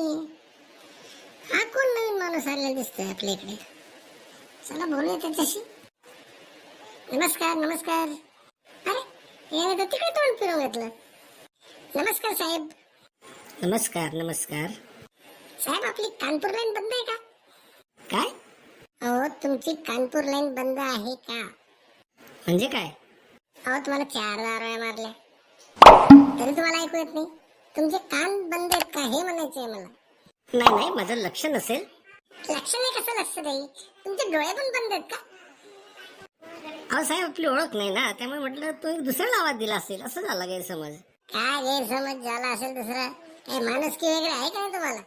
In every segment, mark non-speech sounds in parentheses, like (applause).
नाही हा कोण नवीन माणूस आलेला दिसतोय आपल्या इकडे? चला बोलूया त्याच्याशी. नमस्कार नमस्कार. अरे याने तर तिकडे तोंड फिरून घेतलं. नमस्कार साहेब. नमस्कार नमस्कार. साहेब आपली कानपूर लाईन बंद आहे का? काय? अहो तुमची कानपूर लाईन बंद आहे का? म्हणजे काय? अहो तुम्हाला चार दारोया मारल्या. तरी तुम्हाला ऐकू येत नाही. तुमचे कान बंद आहेत का? हे म्हणायचंय मला. नाही नाही माझं लक्ष नसेल. लक्ष नाही कसं लक्ष देईल तुमचे डोळे पण बंद आहेत का? अहो साहेब आपली ओळख नाही ना त्यामुळे म्हटलं तो एक दुसऱ्याला आवाज दिला असेल असं झाला गैरसमज. काय गैरसमज झाला असेल दुसरा? काही माणूस की वगैरे आहे का नाही तुम्हाला?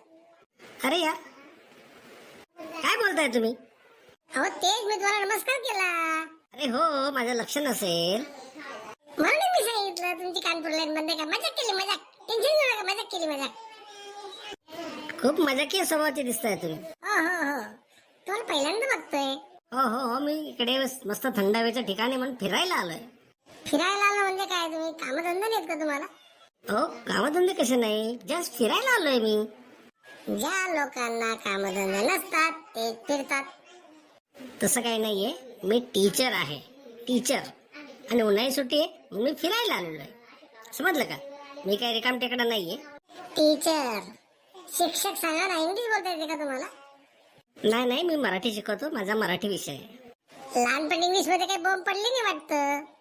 अरे यार काय बोलताय तुम्ही? अहो तेच मी तुम्हाला नमस्कार केला. अरे हो माझं लक्ष नसेल. सांगितलं तुमची कानपूर लाईन बंद का मजाक केली मजाक. टेन्शन घेऊ नका मजाक केली मजाक. खूप मजाकीय स्वभावाचे दिसताय तुम्ही. हो हो हो. तुम्हाला पहिल्यांदा बघतोय. हो हो हो मी इकडे मस्त थंड हवेच्या ठिकाणी म्हणून फिरायला आलोय. फिरायला आलो म्हणजे काय तुम्ही? कामधंदा नाहीत का तुम्हाला? हो कामधंदे कसे नाही? जस्ट फिरायला आलोय मी. ज्या लोकांना कामधंदे नसतात ते फिरतात. तसं काही नाहीये. मी टीचर आहे. टीचर आणि उन्हाळी सुट्टी आहे म्हणून मी फिरायला आलेलो आहे. समजलं का? मी काही रिकाम टेकडा नाहीये. टीचर शिक्षक सांगा ना इंग्लिश बोलता येते का तुम्हाला? नाही नाही मी मराठी शिकवतो. माझा मराठी विषय आहे. लहानपणी इंग्लिशमध्ये काही बॉम्ब पडली नाही वाटतं?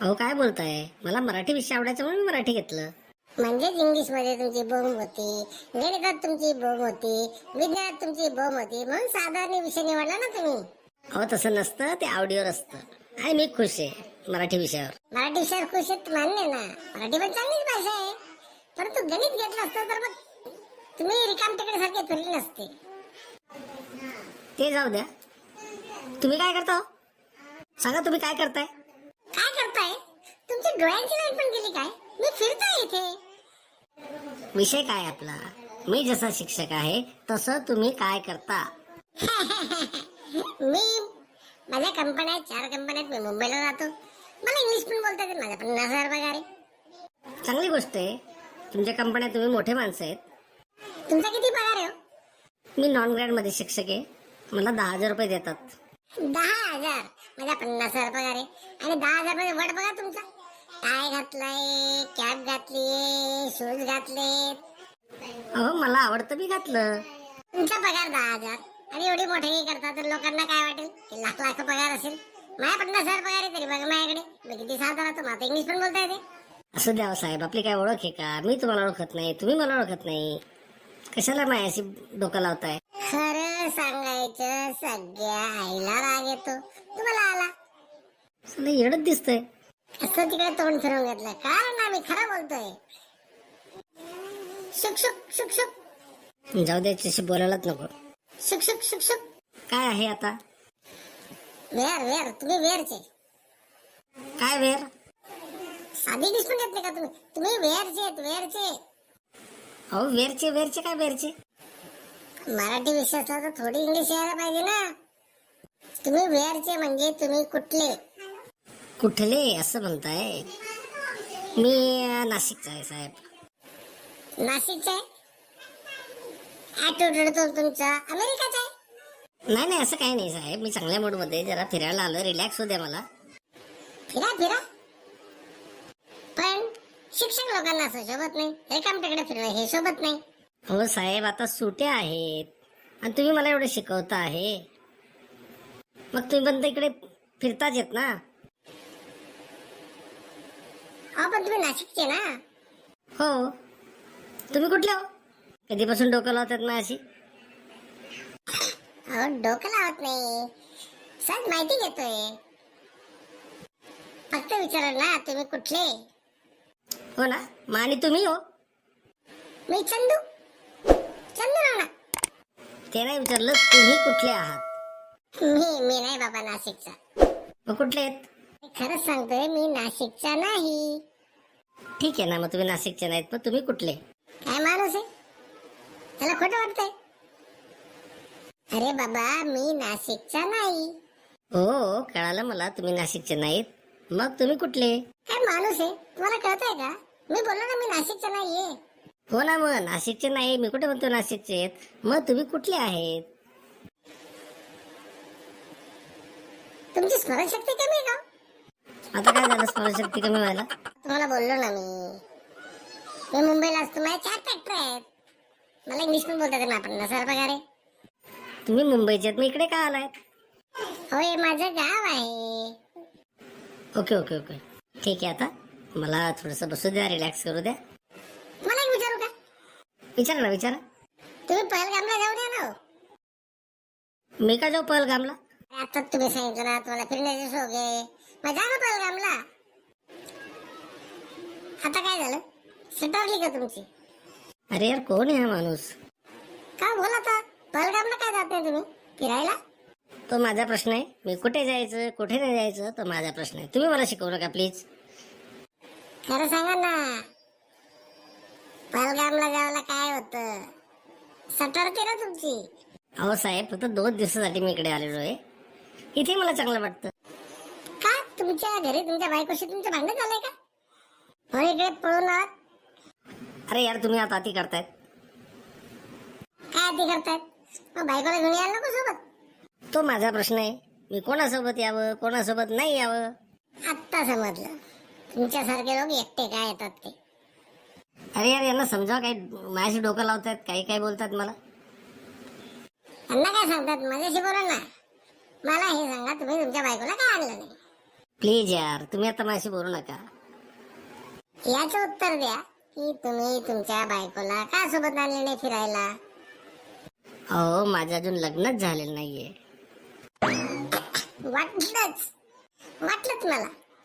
अहो काय बोलताय? मला मराठी विषय आवडायचा म्हणून मी मराठी घेतलं. म्हणजेच इंग्लिशमध्ये तुमची बोंब होती गणितात तुमची बोंब होती विज्ञानात तुमची बोंब होती म्हणून साधारण विषय निवडला ना तुम्ही? अहो तसं नसतं ते आवडीवर असतं. आणि मी खुश आहे मराठी विषयावर. मराठी विषयावर खुश आहेत मान्य ना. मराठी पण चांगलीच भाषा आहे. परंतु गणित घेतलं असतं तर मग तुम्ही रिकाम तिकडे सारखे फिरले नसते. ते जाऊ द्या. तुम्ही काय करता हो? सांगा तुम्ही काय करताय? काय करताय? तुमच्या डोळ्यांची लाइट पण गेली काय? मी फिरतोय इथे. विषय काय आपला? मी जसा शिक्षक आहे तसं तुम्ही काय करता? (laughs) मी माझ्या कंपन्या चार कंपन्यात मी मुंबईला राहतो. मला इंग्लिश पण बोलता येते माझा पन्नास हजार पगार आहे चांगली गोष्ट आहे. तुमच्या कंपन्यात तुम्ही मोठे माणसं आहेत. तुमचा किती पगार आहे हो? मी नॉन ग्रॅडमध्ये शिक्षक आहे. मला दहा हजार रुपये देतात. दहा हजार? माझा पन्नास हजार पगार आहे. आणि दहा हजारमध्ये वट बघा तुमचा. टाय घातलाय कॅप घातली शूज घातले अहो मला आवडतं मी घातलं. तुमचा पगार दहा हजार. आणि एवढी मोठी करता तर लोकांना काय वाटेल? की लाख लाख पगार असेल. माझ्या पन्नास हजार पगार आहे तरी बघा माझ्याकडे. मी किती साधा राहतो माझं इंग्लिश पण बोलता येते असं द्यावं साहेब आपली काय ओळख आहे का? मी तुम्हाला ओळखत नाही तुम्ही मला ओळखत नाही. कशाला माझ्याशी डोकं लावताय? खरं सांगायचं सगळ्या आईला राग येतो. तुम्हाला आला? असं येडच दिसतंय. असं तिकडे तोंड फिरवून घेतलं. कारण आम्ही खरं बोलतोय. शुक शुक शुक शुक. जाऊ द्यायच्याशी बोलायलाच नको. शुक शुक शुक शुक. काय आहे आता? वेर वेर तुम्ही वेरचे काय वेर साधी डिश पण घेतली का तुम्ही? तुम्ही वेरचे आहेत, वेरचे अहो वेरचे वेरचे काय वेरचे मराठी विषय असला तर थोडी इंग्लिश यायला पाहिजे ना. तुम्ही वेरचे म्हणजे तुम्ही कुठले? कुठले असं म्हणताय? मी अं, नाशिकचा आहे साहेब. नाशिकचे? आहे ऍटिट्यूड तो तुमचा. अमेरिकाचा आहे? नाही नाही असं काही नाही साहेब. मी चांगल्या मूडमध्ये जरा फिरायला आलो रिलॅक्स द्या मला. फिरा फिरा. पण शिक्षक लोकांना असं शोभत नाही. हे काम तिकडे फिरणं हे शोभत नाही. हो साहेब आता सुट्या आहेत. आणि तुम्ही मला एवढं शिकवता आहे. मग तुम्ही बंद इकडे फिरताच येत ना? अहो पण तुम्ही नाशिकचे ना? हो. तुम्ही कुठले हो? कधीपासून डोकं लावतात ना अशी? अहो डोकं लावत नाही. सहज माहिती घेतोय फक्त विचारलं ना तुम्ही कुठले? हो ना? आणि तुम्ही हो? मी चंदू. चंदू राणा ते नाही विचारलं तुम्ही कुठले आहात? मी मी नाही बाबा नाशिकचा. मग कुठले आहेत? मी खरंच सांगतोय मी नाशिकचा नाही. ठीक आहे ना मग तुम्ही नाशिकचे नाहीत मग तुम्ही कुठले? काय माणूस आहे? त्याला खोटं वाटतंय. अरे बाबा मी नाशिकचा नाही. हो कळालं मला तुम्ही नाशिकचे नाहीत. मग तुम्ही कुठले? काय माणूस आहे? तुम्हाला कळतंय का? मी बोललो ना मी नाशिकचा नाहीये. हो ना मग नाशिकचे नाही. मी कुठे म्हणतो नाशिकचे आहेत? मग तुम्ही कुठले आहेत? तुमची स्मरणशक्ती कमी आहे का? आता काय झालं? स्मरणशक्ती कमी व्हायला? तुम्हाला बोललो ना मी. मी मुंबईला असतो. माझे चार फॅक्टर आहेत. मला इंग्लिश पण बोलता येते ना आपण सर पगारे तुम्ही मुंबईचे मग इकडे का आलायत हो हे माझं गाव आहे. Okay okay okay. ठीक आहे आता. मला थोडंसं बसू द्या रिलॅक्स करू द्या. मला एक विचारू का? विचारा ना विचारा. तुम्ही पहलगामला जाऊ द्या ना हो. मी का जाऊ पहलगामला? आता तुम्ही सांगितलं ना तुम्हाला फिरण्याचे शोक आहे. मग जा ना पहलगामला. आता काय झालं? सटावली का तुमची? अरे यार कोण आहे हा माणूस? का बोला आता? पहलगामला काय जात नाही तुम्ही? फिरायला? तो माझा प्रश्न आहे. मी कुठे जायचं कुठे नाही जायचं तो माझा प्रश्न आहे. तुम्ही मला शिकवू नका प्लीज खरं सांगा ना. पहलगामला जायला काय होतं? सटवते ना तुमची? अहो साहेब फक्त दोन दिवसासाठी मी इकडे आलेलो आहे. इथे मला चांगलं वाटतं. का? तुमच्या घरी तुमच्या बायकोशी तुमचं भांडण झालंय का? म्हणून इकडे पळून आहात अरे यार तुम्ही आता अति करतायत काय अति करतायत मग बायकोला घेऊन यायला नको सोबत. तो माझा प्रश्न आहे. मी कोणासोबत यावं कोणासोबत नाही यावं? आत्ता समजलं. तुमच्यासारखे लोक एकटे काय येतात ते? अरे यार यांना समजावं काही? माझ्याशी डोकं लावतायत काही काय बोलतात मला. त्यांना काय सांगतात? माझ्याशी बोला ना. मला हे सांगा तुम्ही तुमच्या बायकोला काय आणलं नाही? प्लीज यार तुम्ही आता माझ्याशी बोलू नका. याचं उत्तर द्या. की तुम्ही तुमच्या बायकोला का सोबत आणले नाही फिरायला? अहो माझं अजून लग्नच झालेलं नाहीये. वाटलंच. वाटलंच मला.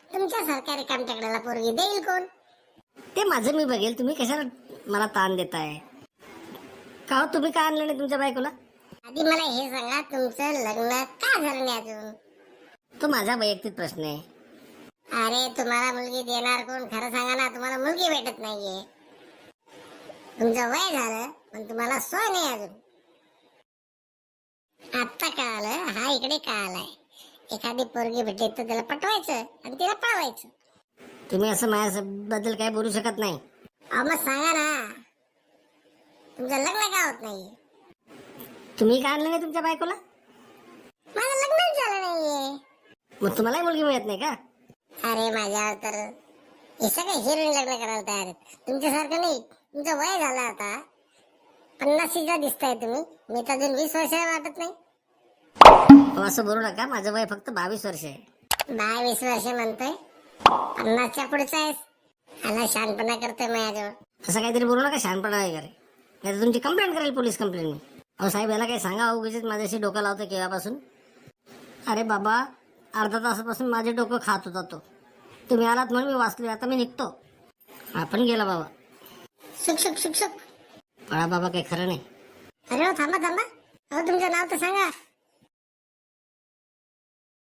तुमच्या सरकारी काम टेकड्याला पोरगी देईल कोण? ते माझं मी बघेल. तुम्ही कशाला मला ताण देताय? का हो तुम्ही का आणलं नाही तुमच्या बायकोला? आधी मला हे सांगा तुमचं लग्न का झालं नाही अजून? तो माझा वैयक्तिक प्रश्न आहे. अरे तुम्हाला मुलगी देणार कोण? खरं सांगा ना तुम्हाला मुलगी भेटत नाहीये. तुमचं वय झालं पण तुम्हाला सोय नाही अजून. आत्ता कळालं हा इकडे का आलाय एखादी पोरगी भेटली तर त्याला पटवायचं आणि तिला पळवायचं. तुम्ही असं माझ्याबद्दल काय बोलू शकत नाही. अहो मग सांगा ना. तुमचं लग्न का होत नाहीये? तुम्ही का आणलं नाही तुमच्या बायकोला? माझं लग्नच झालं नाहीये. मग तुम्हालाही मुलगी मिळत नाही का? अरे माझ्यावर तर हे सगळे हिरोईन लग्न करायला तयार आहेत? तुमच्यासारखं नाही. तुमचं वय झालं आता. पन्नासीचा दिसताय तुम्ही. मी तर अजून वीस वर्ष वाटत नाही. असं बोलू नका. माझं वय फक्त बावीस वर्ष आहे. बावीस वर्ष म्हणतोय. पन्नासच्या पुढचा आहेस. आला शानपणा करतोय माझ्याजवळ. असं काहीतरी बोलू नका शहाणपणा वगैरे. नाही तर तुमची कंप्लेंट करेल पोलीस कंप्लेंट मी. अहो साहेब याला काही सांगा. उगीच माझ्याशी डोकं लावतं केव्हापासून. अरे बाबा अर्धा तासापासून माझे डोकं खात होता तो. तुम्ही आलात म्हणून मी वाचलो आता मी निघतो. आपण गेला बाबा. सुख सुख पळा बाबा काही खरं नाही. अरे हो थांबा थांबा. अहो तुमचं नाव तर सांगा.